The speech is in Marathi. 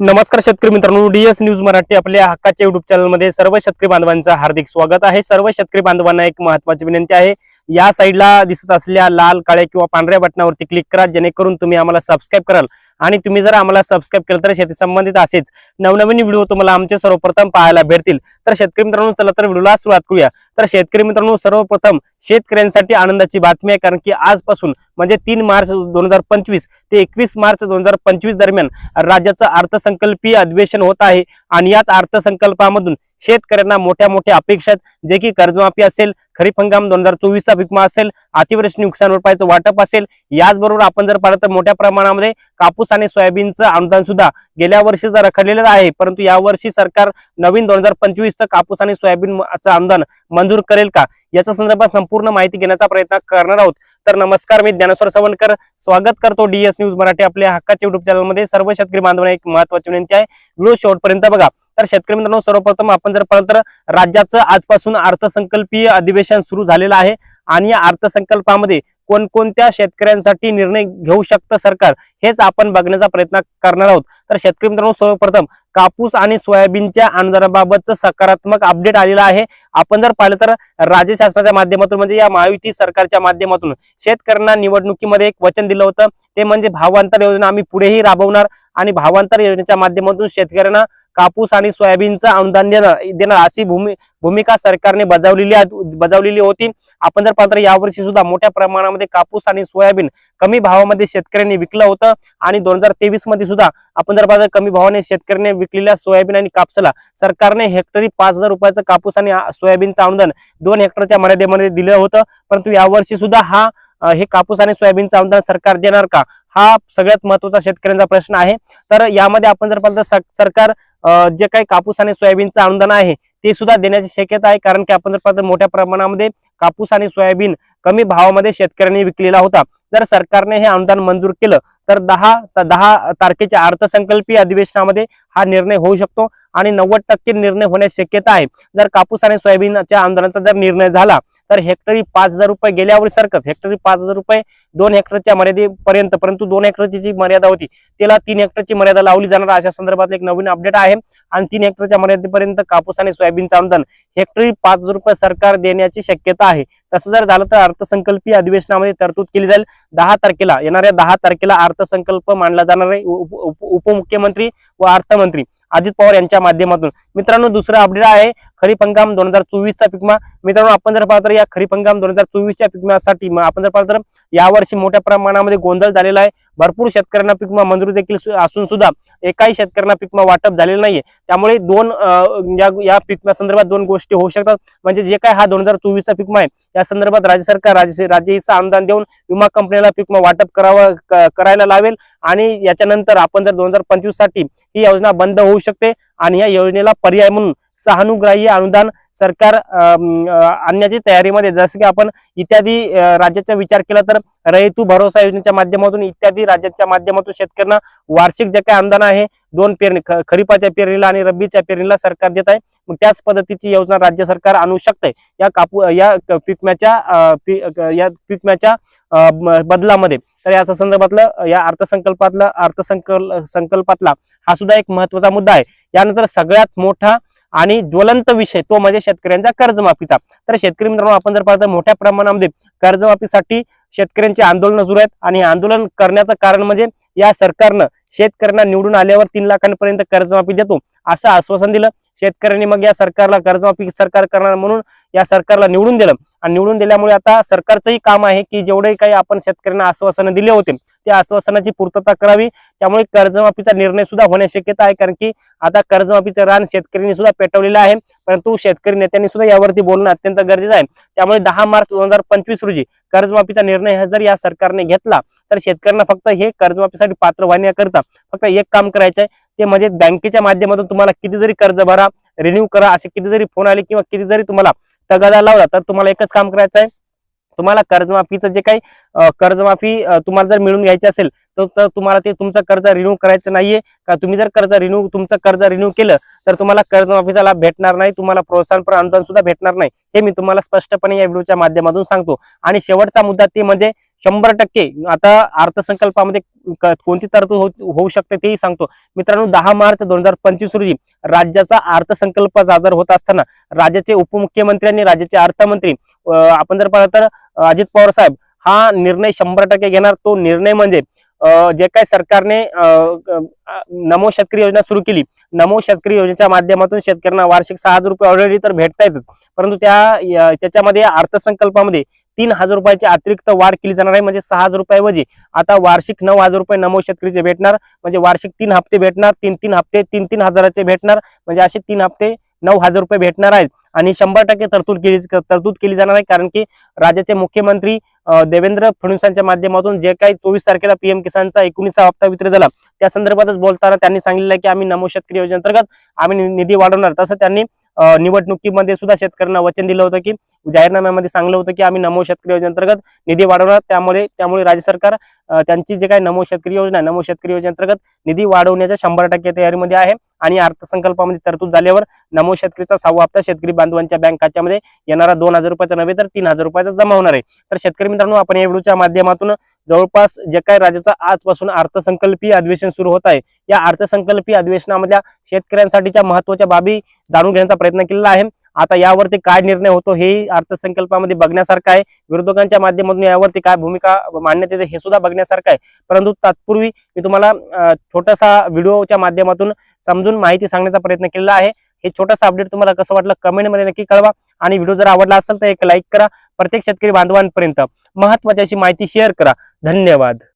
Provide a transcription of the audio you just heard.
नमस्कार शेतकरी मित्रांनो डीएस न्यूज मराठी आपल्या हक्काच्या युट्यूब चॅनलमध्ये सर्व शेतकरी बांधवांचं हार्दिक स्वागत आहे. सर्व शेतकरी बांधवांना एक महत्वाची विनंती आहे या साईडला दिसत असलेल्या लाल काळ्या किंवा पांढऱ्या बटनावरती क्लिक करा जेणेकरून तुम्ही आम्हाला सबस्क्राईब कराल. आणि तुम्ही जर आम्हाला सबस्क्राईब केलं तर शेती संबंधित असेच नवनवीन व्हिडिओ तुम्हाला आमचे सर्वप्रथम पाहायला भेटतील. तर शेतकरी मित्रांनो चला तर व्हिडिओला सुरुवात करूया. तर शेतकरी मित्रांनो सर्वप्रथम शेतकऱ्यांसाठी आनंदाची बातमी आहे कारण की आजपासून म्हणजे तीन मार्च दोन हजार पंचवीस ते एकवीस मार्च दोन हजार पंचवीस दरम्यान राज्याचं अर्थसंकल्पीय अधिवेशन होत आहे. आणि याच अर्थसंकल्पामधून शेतकऱ्यांना मोठ्या मोठ्या अपेक्षा जे की कर्जमाफी असेल खरीप हंगाम दोन हजार चोवीसचा विकमा असेल अतिवृष्टी नुकसान भरपाईचं वाटप असेल याचबरोबर आपण जर पाहिलं तर मोठ्या प्रमाणामध्ये कापूस आणि सोयाबीनचं अनुदान सुद्धा गेल्या वर्षी जर रखडलेलं आहे. परंतु यावर्षी सरकार नवीन दोन हजार पंचवीसचं कापूस आणि सोयाबीनचं अनुदान मंजूर करेल का? याच्या संदर्भात संपूर्ण माहिती घेण्याचा प्रयत्न करणार आहोत. तर नमस्कार मी ज्ञानेश्वर सवणकर स्वागत करतो डीएस न्यूज मराठी आपल्या हक्काच्या युट्यूब चॅनलमध्ये सर्व शेतकरी बांधवांना एक महत्वाची विनंती आहे. व्हिडिओ शेवटपर्यंत बघा. तर शेतकरी मित्रांनो सर्वप्रथम आपण जर पाहिलं तर राज्याचं आजपासून अर्थसंकल्पीय अधिवेशन सुरू झालेलं आहे. आणि या अर्थसंकल्पामध्ये कोणकोणत्या शेतकऱ्यांसाठी निर्णय घेऊ शकतं सरकार हेच आपण बघण्याचा प्रयत्न करणार आहोत. तर शेतकरी मित्रांनो सर्वप्रथम कापूस आणि सोयाबीनच्या अनुदानाबाबतचं सकारात्मक अपडेट आलेलं आहे. आपण जर पाहिलं तर राज्य शासनाच्या माध्यमातून म्हणजे या महायुती सरकारच्या माध्यमातून शेतकऱ्यांना निवडणुकीमध्ये एक वचन दिलं होतं. ते म्हणजे भावांतर योजना आम्ही पुढेही राबवणार. आणि भावांतर योजनेच्या माध्यमातून शेतकऱ्यांना कापूस आणि सोयाबीनचं अनुदान देणं देणार अशी भूमी भूमिका सरकारने बजावलेली बजावलेली होती. आपण जर पाहतो यावर्षी सुद्धा मोठ्या प्रमाणामध्ये कापूस आणि सोयाबीन कमी भावामध्ये शेतकऱ्यांनी विकलं होतं. आणि दोन हजार तेवीसमध्ये सुद्धा आपण जर पाहतो कमी भावाने शेतकऱ्यांनी विकलेल्या सोयाबीन आणि कापसाला सरकारने हेक्टरी पाच हजार रुपयाचं कापूस आणि सोयाबीनचं अनुदान दोन हेक्टरच्या मर्यादेमध्ये दिलं होतं. परंतु यावर्षी सुद्धा हा हे कापूस आणि सोयाबीनचं अनुदान सरकार देणार का? हा सगळ्यात महत्त्वाचा शेतकऱ्यांचा प्रश्न आहे. तर यामध्ये आपण जर पाहिलं तर सरकार जे काही कापूस आणि सोयाबीनचं अनुदान आहे ते सुद्धा देण्याची शक्यता आहे. कारण की आपण जर पाहिलं मोठ्या प्रमाणामध्ये कापूस आणि सोयाबीन कमी भावामध्ये शेतकऱ्यांनी विकलेला होता. जर सरकारने हे अनुदान मंजूर केलं तर दहा दहा तारखेच्या अर्थसंकल्पीय अधिवेशनामध्ये हा निर्णय होऊ शकतो आणि नव्वद टक्के निर्णय होण्याची शक्यता आहे. जर कापूस आणि सोयाबीनच्या अनुदानाचा जर निर्णय झाला तर हेक्टरी पाच हजार रुपये गेल्या वर्षी सारखंच हेक्टरी पाच हजार रुपये दोन हेक्टरच्या मर्यादेपर्यंत परंतु दोन हेक्टरची जी मर्यादा होती त्याला तीन हेक्टरची मर्यादा लावली जाणार. अशा संदर्भात एक नवीन अपडेट आहे. आणि तीन हेक्टरच्या मर्यादेपर्यंत कापूस आणि सोयाबीनचं अनुदान हेक्टरी पाच हजार रुपये सरकार देण्याची शक्यता आहे. तसं जर झालं तर अर्थसंकल्पीय अधिवेशनामध्ये तरतूद केली जाईल. दहा तारखेला येणाऱ्या दहा तारखेला अर्थसंकल्प मांडला जाणार आहे. उप- उप- उपमुख्यमंत्री व अर्थमंत्री. अजित पवार यांच्या माध्यमातून. मित्रांनो दुसरं अपडेट आहे खरीप हंगाम दोन हजार चोवीसचा पिकमा. मित्रांनो आपण जर पाहतो तर या खरीप हंगाम दोन हजार चोवीसच्या पिकमासाठी आपण जर पाहतो तर यावर्षी मोठ्या प्रमाणामध्ये गोंधळ झालेला आहे. भरपूर शेतकऱ्यांना पिकमा मंजूर देखील असून सुद्धा एकाही शेतकऱ्यांना पिकमा वाटप झालेलं नाहीये. त्यामुळे दोन या या पिकमा संदर्भात दोन गोष्टी होऊ शकतात. म्हणजे जे काय हा दोन हजार चोवीसचा पिकमा आहे या संदर्भात राज्य सरकार राज्य राज्य हिस्सा अनुदान देऊन विमा कंपनीला पिकमा वाटप करावं करायला लावेल. आणि याच्यानंतर आपण जर दोन हजार पंचवीससाठी ही योजना बंद होऊ शकते आणि या योजनेला पर्याय म्हणून सहानुग्राही अनुदान सरकार आणण्याची तयारीमध्ये. जसं की आपण इत्यादी राज्याचा विचार केला तर रयतू भरोसा योजनेच्या माध्यमातून इत्यादी राज्याच्या माध्यमातून शेतकऱ्यांना वार्षिक जे काही अनुदान आहे दोन पेरणी ख- खरीपाच्या पेरणीला आणि रब्बीच्या पेरणीला सरकार देत आहे. मग त्याच पद्धतीची योजना राज्य सरकार आणू शकते या कापू या पिकम्याच्या या पिकम्याच्या बदलामध्ये. तर याचा संदर्भातलं या अर्थसंकल्पातला अर्थसंकल्प संकल्पातला हा सुद्धा एक महत्त्वाचा मुद्दा आहे. यानंतर सगळ्यात मोठा आणि ज्वलंत विषय तो म्हणजे शेतकऱ्यांचा कर्जमाफीचा. तर शेतकरी मित्रांनो आपण जर पाहतो मोठ्या प्रमाणामध्ये कर्जमाफीसाठी शेतकऱ्यांचे आंदोलन सुरू आहेत आणि आंदोलन करण्याचं कारण म्हणजे या सरकारनं शेतकऱ्यांना निवडून आल्यावर तीन लाखांपर्यंत कर्जमाफी देतो असं आश्वासन दिलं. शेतकऱ्यांनी मग या सरकारला कर्जमाफी सरकार करणार म्हणून या सरकारला निवडून दिलं. आणि निवडून दिल्यामुळे आता सरकारचंही काम आहे की जेवढे काही आपण शेतकऱ्यांना आश्वासनं दिले होते त्या आश्वासनाची पूर्तता करावी. त्यामुळे कर्जमाफीचा निर्णय सुद्धा होण्याची शक्यता आहे. कारण की आता कर्जमाफीचं रान शेतकऱ्यांनी सुद्धा पेटवलेलं आहे. परंतु शेतकरी नेत्यांनी सुद्धा यावरती बोलणं अत्यंत गरजेचं आहे. त्यामुळे दहा मार्च दोन हजार पंचवीस रोजी कर्जमाफीचा निर्णय जर या सरकारने घेतला तर शेतकऱ्यांना फक्त हे कर्जमाफीसाठी पात्र वाहण्याकरता फक्त एक काम करायचं आहे ते म्हणजे बँकेच्या माध्यमातून तुम्हाला किती जरी कर्ज भरा रिन्यू करा असे किती जरी फोन आले किंवा किती जरी तुम्हाला तगादा लावला तर तुम्हाला एकच काम करायचं आहे तुम्हाला कर्जमाफीचं जे काही कर्जमाफी तुम्हाला जर मिळून घ्यायची असेल तर तुम्हाला ते तुमचं कर्ज रिन्यू करायचं नाहीये. का तुम्ही जर कर्ज रिन्यू तुमचं कर्ज रिन्यू केलं तर तुम्हाला कर्जमाफीचा लाभ भेटणार नाही तुम्हाला प्रोत्साहनपर अनुदान सुद्धा भेटणार नाही. हे मी तुम्हाला स्पष्टपणे या व्हिडिओच्या माध्यमातून सांगतो. आणि शेवटचा मुद्दा ते म्हणजे शंभर टक्के आता अर्थसंकल्पामध्ये कोणती तरतूद होऊ शकते तेही सांगतो. मित्रांनो दहा मार्च दोन हजार पंचवीस रोजी राज्याचा अर्थसंकल्प सादर होत असताना राज्याचे उपमुख्यमंत्री आणि राज्याचे अर्थमंत्री आपण जर पाहिलं तर अजित पवार साहेब हा निर्णय शंभर टक्के घेणार. तो निर्णय म्हणजे जे काय सरकारने नमो शेतकरी योजना सुरू केली. नमो शेतकरी योजनेच्या माध्यमातून शेतकऱ्यांना वार्षिक सहा हजार रुपये ऑलरेडी तर भेटता येतच. परंतु त्या त्याच्यामध्ये अर्थसंकल्पामध्ये तीन हजार रुपयाची अतिरिक्त वाढ केली जाणार आहे. म्हणजे सहा हजार रुपयाऐवजी आता वार्षिक नऊ हजार रुपये नमो शेतकरीचे भेटणार. म्हणजे वार्षिक तीन हप्ते भेटणार. तीन तीन हप्ते तीन तीन हजाराचे भेटणार. म्हणजे असे तीन हप्ते नऊ हजार रुपये भेटणार आहेत. आणि शंभर टक्के तरतूद केली तरतूद केली जाणार आहे कारण की राज्याचे मुख्यमंत्री देवेंद्र फडणवीसांच्या माध्यमातून जे काही चोवीस तारखेला पीएम किसानचा एकोणीसा हप्ता वितरित झाला त्या संदर्भातच बोलताना त्यांनी सांगितलं की आम्ही नमो शेतकरी योजनेअंतर्गत आम्ही निधी वाढवणार. तसं त्यांनी निवडणुकीमध्ये सुद्धा शेतकऱ्यांना वचन दिलं होतं की जाहीरनाम्यामध्ये सांगलं होतं की आम्ही नमो शेतकरी योजनेअंतर्गत निधी वाढवणार. त्यामुळे त्यामुळे राज्य सरकार त्यांची जे काही नमो शेतकरी योजना आहे नमो शेतकरी योजनेअंतर्गत निधी वाढवण्याच्या शंभर टक्के तयारीमध्ये आहे आणि अर्थसंकल्पामध्ये तरतूद झाल्यावर नमो शेतकरीचा सहावा हप्ता शेतकरी बांधवांच्या बँक खात्यामध्ये येणारा दोन हजार रुपयाचा नव्हे तर तीन हजार रुपयाचा जमा होणार आहे. तर शेतकरी मित्रांनो आपण या व्हिडिओच्या माध्यमातून जवळपास जे काही राज्याचा आजपासून अर्थसंकल्पीय अधिवेशन सुरू होत आहे या अर्थसंकल्पीय अधिवेशनामधल्या शेतकऱ्यांसाठीच्या महत्त्वाच्या बाबी जाणून घेण्याचा प्रयत्न केलेला आहे. आता यावरती काय निर्णय होतो हे अर्थसंकल्पामध्ये बघण्यासारखं आहे. विरोधकांच्या माध्यमातून यावरती काय भूमिका मांडण्यात येते हे सुद्धा बघण्यासारखं आहे. परंतु तत्पूर्वी मी तुम्हाला छोटासा व्हिडिओच्या माध्यमातून समजून माहिती सांगण्याचा प्रयत्न केलेला आहे. हे छोटासा अपडेट तुम्हाला कसं वाटलं कमेंटमध्ये नक्की कळवा. आणि व्हिडिओ जर आवडला असेल तर एक लाईक करा. प्रत्येक शेतकरी बांधवांपर्यंत महत्वाची अशी माहिती शेअर करा. धन्यवाद.